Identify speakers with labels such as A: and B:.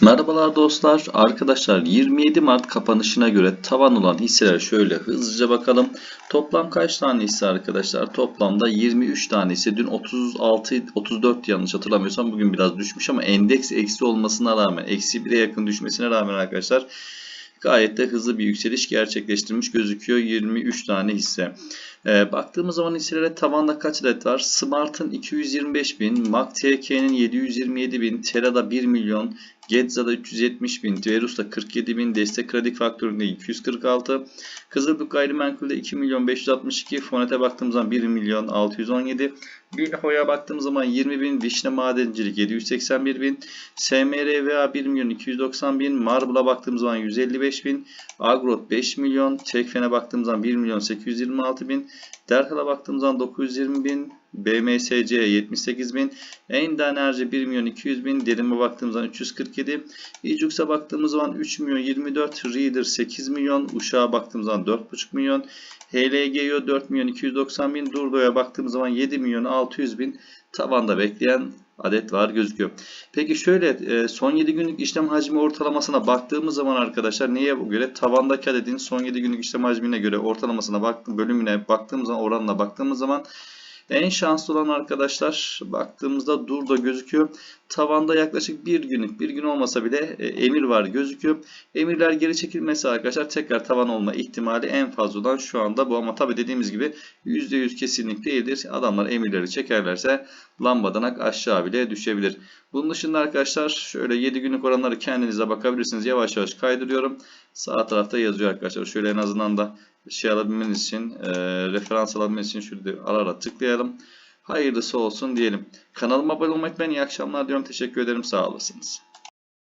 A: Merhabalar dostlar. Arkadaşlar 27 Mart kapanışına göre tavan olan hisseler şöyle hızlıca bakalım. Toplam kaç tane hisse arkadaşlar? Toplamda 23 tane hisse. Dün 36 34 yanlış hatırlamıyorsam bugün biraz düşmüş ama endeks eksi olmasına rağmen eksi 1'e yakın düşmesine rağmen arkadaşlar gayet de hızlı bir yükseliş gerçekleştirmiş gözüküyor 23 tane hisse. Ee, baktığımız zaman hisselere tavanda kaç adet var? Smart'ın 225 bin, MACTK'nin 727 bin, Tera'da 1 milyon, Getza'da 370 bin, Verus'ta 47 bin, Destek Kredi Faktörü'nde 246, Kızılbük Gayrimenkul'de 2 milyon 562, Fonet'e baktığımız zaman 1 milyon 617, Bilho'ya baktığımız zaman 20 bin, Vişne Madencilik 781 bin, SMRVA 1 milyon 290 bin, Marble'a baktığımız zaman 155 bin, Agrot 5 milyon, Tekfen'e baktığımız zaman 1 milyon 826 bin, Derhal'a baktığımız zaman 920 bin, BMSC 78 bin, Enda Enerji 1 milyon 200 bin, Derim'e baktığımız zaman 347, İcux'a baktığımız zaman 3 milyon 24, Reader 8 milyon, Uşak'a baktığımız zaman 4,5 milyon, HLGO 4 milyon 290 bin, Durdo'ya baktığımız zaman 7 milyon 600 bin tavanda bekleyen adet var gözüküyor. Peki şöyle e, son 7 günlük işlem hacmi ortalamasına baktığımız zaman arkadaşlar neye göre? Tavandaki adetin son 7 günlük işlem hacmine göre ortalamasına bak, bölümüne baktığımız zaman oranına baktığımız zaman en şanslı olan arkadaşlar baktığımızda Durdo gözüküyor. Tavanda yaklaşık bir günlük bir gün olmasa bile e, emir var gözüküyor. Emirler geri çekilmesi arkadaşlar tekrar tavan olma ihtimali en fazla olan şu anda bu ama tabi dediğimiz gibi %100 kesinlik değildir. Adamlar emirleri çekerlerse lambadanak aşağı bile düşebilir. Bunun dışında arkadaşlar şöyle 7 günlük oranları kendinize bakabilirsiniz. Yavaş yavaş kaydırıyorum. Sağ tarafta yazıyor arkadaşlar. Şöyle en azından da şey alabilmeniz için, e, referans alabilmeniz için şurada ara ara tıklayalım. Hayırlısı olsun diyelim. Kanalıma abone olmayı unutmayın. İyi akşamlar diyorum. Teşekkür ederim. Sağ olasınız.